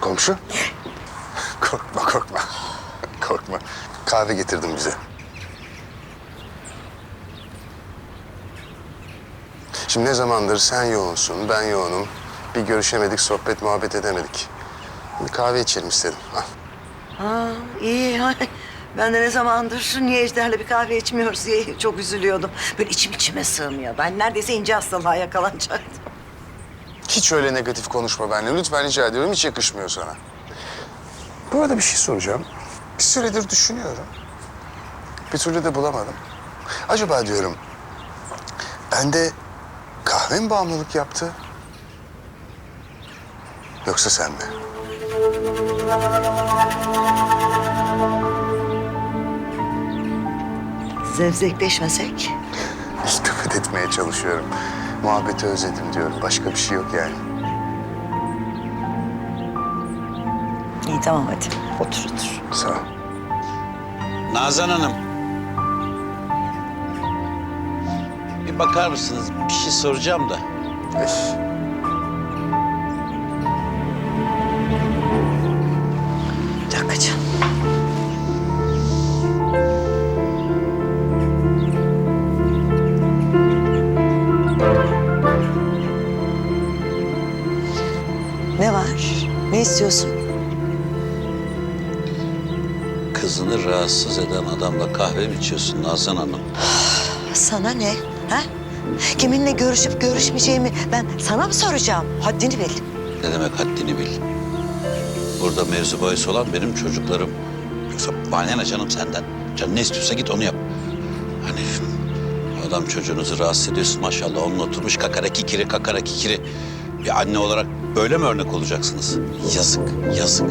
Komşu. Korkma korkma. Korkma. Kahve getirdim bize. Şimdi ne zamandır sen yoğunsun, ben yoğunum. Bir görüşemedik, sohbet, muhabbet edemedik. Bir kahve içelim istedim. Al. Ha, iyi. Ben de ne zamandır niye Ejder'le bir kahve içmiyoruz diye çok üzülüyordum. Böyle içim içime sığmıyor. Ben neredeyse ince hastalığa yakalanacaktım. Hiç öyle negatif konuşma benimle. Lütfen rica ediyorum. Hiç yakışmıyor sana. Bu arada bir şey soracağım. Bir süredir düşünüyorum. Bir türlü de bulamadım. Acaba diyorum... Bende kahve mi bağımlılık yaptı? Yoksa sen mi? Zevzekleşmesek. İltifat etmeye çalışıyorum. Muhabbeti özledim diyorum. Başka bir şey yok yani. İyi tamam hadi. Otur otur. Sağ ol. Nazan Hanım. Bir bakar mısınız? Bir şey soracağım da. Eş. Ne var? Ne istiyorsun? Kızını rahatsız eden adamla kahve mi içiyorsun Nazan Hanım? Sana ne? Ha? Kiminle görüşüp görüşmeyeceğimi ben sana mı soracağım? Haddini bil. Ne demek haddini bil. Burada mevzu bahis olan benim çocuklarım. Yoksa bana canım senden? Canın ne istiyorsa git onu yap. Hani adam çocuğunuzu rahatsız ediyorsun maşallah. Onunla oturmuş kakara kikiri kakara kikiri. Bir anne olarak böyle mi örnek olacaksınız? Yazık, yazık.